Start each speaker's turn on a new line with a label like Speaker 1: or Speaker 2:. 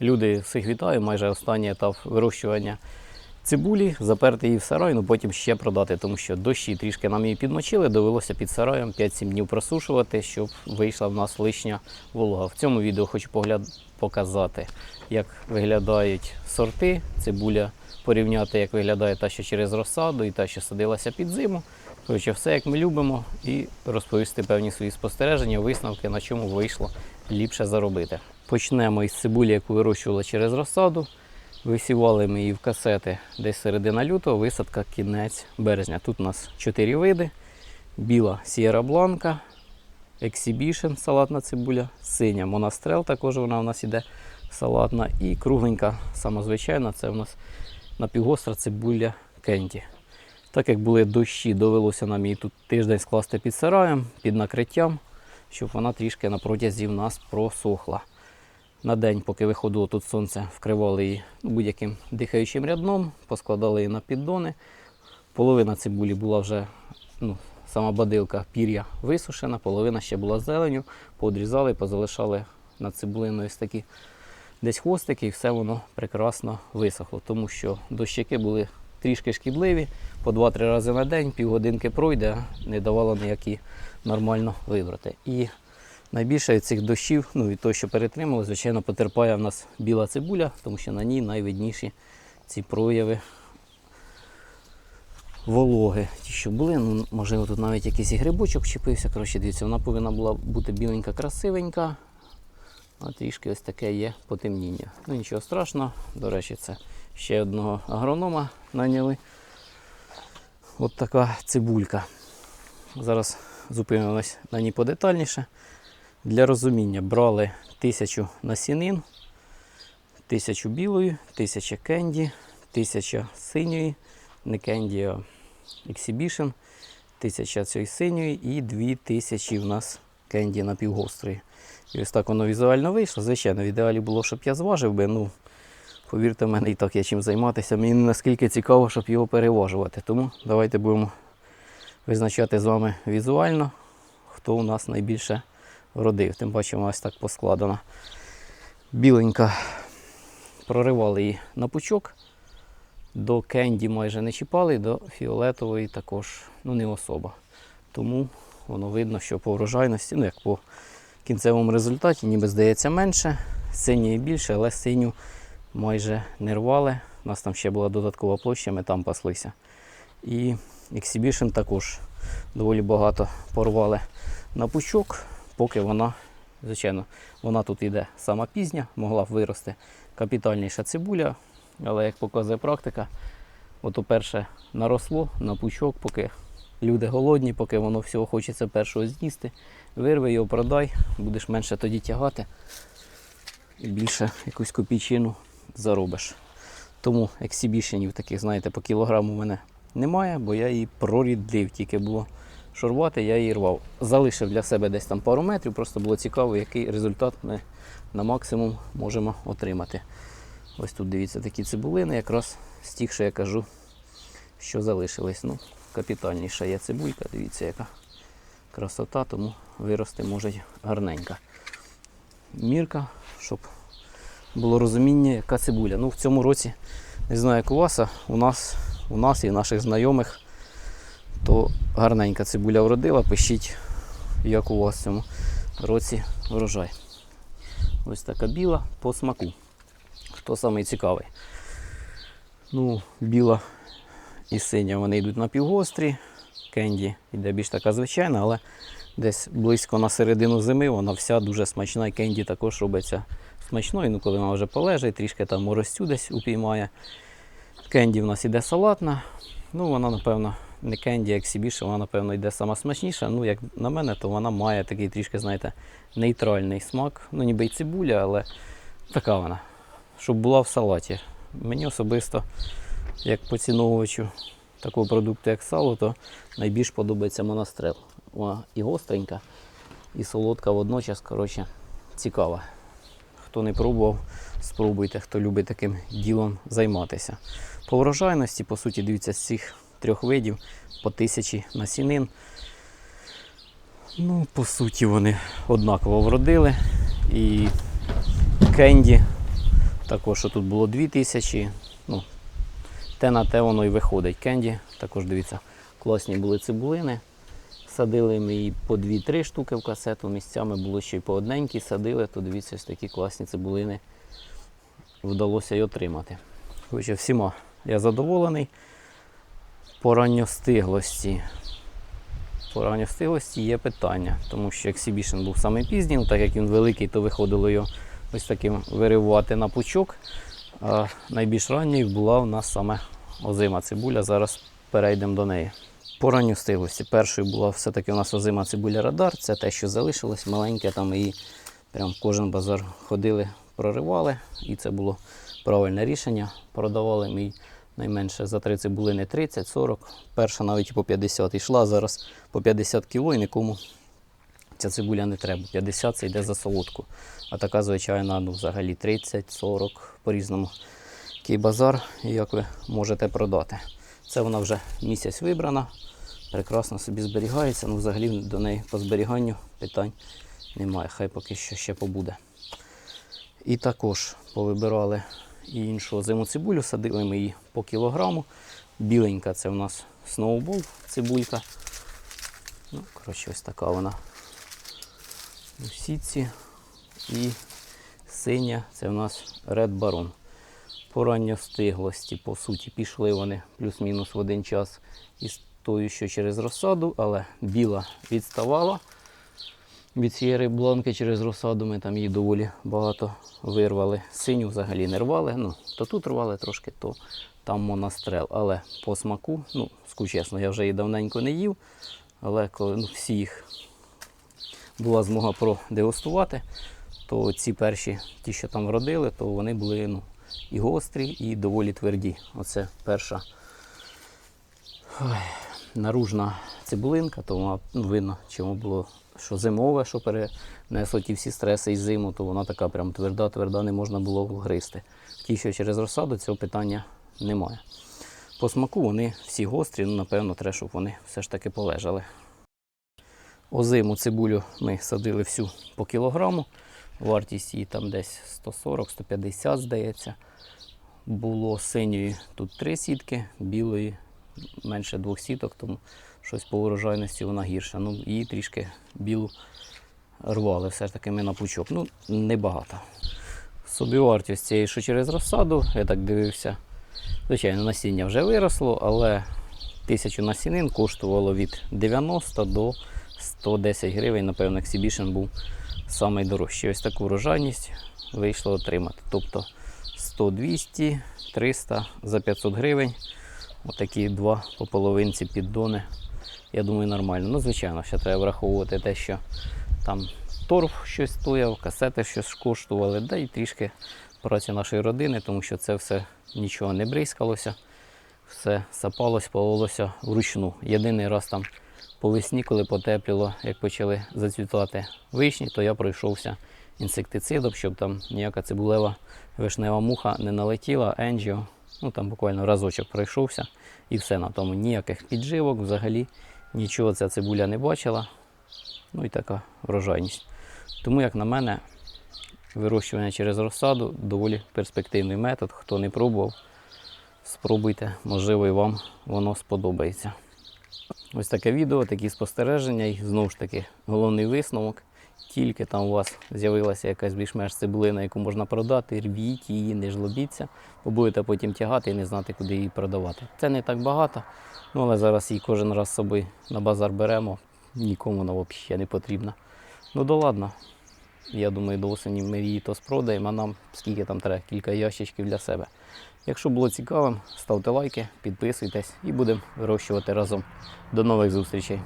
Speaker 1: Люди всіх вітаю, майже останній етап вирощування цибулі, заперти її в сарай, ну потім ще продати, тому що дощі трішки нам її підмочили, довелося під сараєм 5-7 днів просушувати, щоб вийшла в нас лишня волога. В цьому відео хочу погляд... показати, як виглядають сорти цибуля, порівняти, як виглядає та, що через розсаду, і та, що садилася під зиму. Коротше, все як ми любимо, і розповісти певні свої спостереження, висновки, на чому вийшло ліпше заробити. Почнемо із цибулі, яку вирощували через розсаду. Висівали ми її в касети десь середина лютого, висадка кінець березня. Тут у нас чотири види: біла Сієра Бланка, Exhibition салатна цибуля, синя Монастрел, також вона у нас іде салатна, і кругленька, самозвичайна, це у нас напівгостра цибуля Кенті. Так як були дощі, довелося нам її тут тиждень скласти під сараєм, під накриттям, щоб вона трішки на протязі в нас просохла. На день, поки виходило тут сонце, вкривали її будь-яким дихаючим рядном, поскладали її на піддони. Половина цибулі була вже, ну, сама бадилка пір'я висушена, половина ще була зеленю, подрізали, позалишали над цибулиною ось такі десь хвостики, і все воно прекрасно висохло, тому що дощики були трішки шкідливі, по 2-3 рази на день, півгодинки пройде, не давало ніякі нормально вибрати. І найбільше від цих дощів, ну від того, що перетримали, звичайно, потерпає в нас біла цибуля, тому що на ній найвидніші ці прояви вологи. Ті, що були, ну, можливо, тут навіть якийсь і грибочок вчепився. Коротше, дивіться, вона повинна була бути біленька, красивенька. А трішки ось таке є потемніння. Ну нічого страшного. До речі, це ще одного агронома наняли. От така цибулька. Зараз зупинимось на ній подетальніше. Для розуміння брали тисячу насінин, тисячу білої, тисяча кенді, тисяча синьої, не кенді, а Exhibition, тисяча цієї синьої і дві тисячі в нас кенді напівгострої. І ось так воно візуально вийшло. Звичайно, в ідеалі було, щоб я зважив би. Ну, повірте, в мене і так є чим займатися. Мені наскільки цікаво, щоб його переважувати. Тому давайте будемо визначати з вами візуально, хто у нас найбільше вродив. Тим паче вона ось так поскладена. Біленька проривали її на пучок. До кенді майже не чіпали, до фіолетової також ну, не особа. Тому воно видно, що по врожайності, ну як по кінцевому результаті, ніби здається менше, синьої більше, але синю майже не рвали. У нас там ще була додаткова площа, ми там паслися. І Exhibition також доволі багато порвали на пучок, поки вона, звичайно, вона тут йде сама пізня, могла б вирости капітальніша цибуля, але як показує практика, от перше наросло на пучок, поки люди голодні, поки воно всього хочеться першого з'їсти. Вирви його, продай, будеш менше тоді тягати і більше якусь копійчину заробиш. Тому ексібішенів таких, знаєте, по кілограму в мене немає, бо я її прорідлив, тільки було шурвати, я її рвав. Залишив для себе десь там пару метрів, просто було цікаво, який результат ми на максимум можемо отримати. Ось тут дивіться такі цибулини, якраз з тих, що я кажу, що залишились. Ну, капітальніша є цибулька, дивіться, яка красота, тому вирости може гарненька. Мірка, щоб було розуміння, яка цибуля. Ну, в цьому році, не знаю, як у вас, а у нас, у нас і наших знайомих, то гарненька цибуля вродила. Пишіть, як у вас в цьому році врожай. Ось така біла по смаку. Хто самий цікавий? Ну, біла і синя вони йдуть напівгострі. Кенді йде більш така звичайна, але десь близько на середину зими вона вся дуже смачна. І кенді також робиться смачною. Ну, коли вона вже полежить, трішки там морозцю десь упіймає. Кенді в нас іде салатна. Ну, вона, напевно, не кенді, як більше, вона, напевно, йде сама смачніша. Ну, як на мене, то вона має такий трішки, знаєте, нейтральний смак. Ну, ніби й цибуля, але така вона. Щоб була в салаті. Мені особисто, як поціновувачу такого продукту, як сало, то найбільш подобається монастрел. Вона і гостренька, і солодка водночас, коротше, цікава. Хто не пробував, спробуйте, хто любить таким ділом займатися. По врожайності, по суті, дивіться, з цих трьох видів по тисячі насінин. Ну, по суті, вони однаково вродили. І кенді Також тут було 2000. Ну, те на те воно і виходить. Кенді. Також дивіться, класні були цибулини. Садили ми її по 2-3 штуки в касету. Місцями було ще й по одненькій садили, то дивіться, ось такі класні цибулини вдалося й отримати. Хоча всіма я задоволений. По ранньостиглості. По є питання, тому що Exhibition був саме пізній, так як він великий, то виходило його ось таким виривати на пучок. А найбільш ранньою була у нас саме озима цибуля. Зараз перейдемо до неї. По ранньостиглості. Першою була все-таки у нас озима цибуля радар. Це те, що залишилось, маленьке, там її прям кожен базар ходили, проривали. І це було правильне рішення. Продавали мій найменше за 3 цибулини 30-40. Перша навіть по 50 йшла. Зараз по 50 кіло і нікому ця цибуля не треба. 50 це йде за солодку. А така звичайна, ну взагалі 30-40 по-різному. Який базар, як ви можете продати. Це вона вже місяць вибрана, прекрасно собі зберігається. Ну, взагалі до неї по зберіганню питань немає. Хай поки що ще побуде. І також повибирали і іншу зиму цибулю, садили ми її по кілограму. Біленька це в нас сноубол цибулька. Ну, коротше, ось така вона у сітці. І синя це в нас Red Baron. По ранньостиглості, по суті, пішли вони плюс-мінус в один час із тою, що через розсаду, але біла відставала від цієї бланки через розсаду. Ми там її доволі багато вирвали. Синю взагалі не рвали. Ну, то тут рвали трошки, то там монострел. Але по смаку, ну, чесно, я вже її давненько не їв, але коли ну, всі їх була змога продегустувати, то ці перші, ті, що там вродили, то вони були ну, і гострі, і доволі тверді. Оце перша наружна цибулинка, то ну, видно, чому було, що зимове, що перенесло ті всі стреси із зиму, то вона така прям тверда, тверда, не можна було гризти. Ті, що через розсаду, цього питання немає. По смаку вони всі гострі, ну, напевно, треба, щоб вони все ж таки полежали. Озиму цибулю ми садили всю по кілограму. Вартість її там десь 140-150, здається. Було синьої тут три сітки, білої менше двох сіток, тому щось по урожайності вона гірша. Ну, її трішки білу рвали, все ж таки ми на пучок. Ну, небагато. Собівартість цієї, що через розсаду, я так дивився. Звичайно, насіння вже виросло, але тисячу насінин коштувало від 90 до 110 гривень. Напевно, Exhibition був найдорожчий. Ось таку врожайність вийшло отримати. Тобто 100, 200, 300 за 500 гривень. Отакі два по половинці піддони. Я думаю, нормально. Ну, звичайно, ще треба враховувати те, що там торф щось стояв, касети щось коштували, да і трішки праці нашої родини, тому що це все нічого не бризкалося, все сапалось, пололося вручну. Єдиний раз там по весні, коли потепліло, як почали зацвітати вишні, то я пройшовся інсектицидом, щоб там ніяка цибулева вишнева муха не налетіла, енджіо. Ну там буквально разочок пройшовся і все на тому. Ніяких підживок, взагалі нічого ця цибуля не бачила. Ну і така врожайність. Тому, як на мене, вирощування через розсаду доволі перспективний метод. Хто не пробував, спробуйте, можливо, і вам воно сподобається. Ось таке відео, такі спостереження, і знову ж таки головний висновок. Тільки там у вас з'явилася якась більш-менш цибулина, яку можна продати, рвіть її, не жлобіться, бо будете потім тягати і не знати, куди її продавати. Це не так багато, ну але зараз її кожен раз з собою на базар беремо, нікому вона взагалі не потрібна. Ну да ладно. Я думаю, до осені ми її то спродаємо, а нам скільки там треба, кілька ящичків для себе. Якщо було цікавим, ставте лайки, підписуйтесь і будемо вирощувати разом. До нових зустрічей!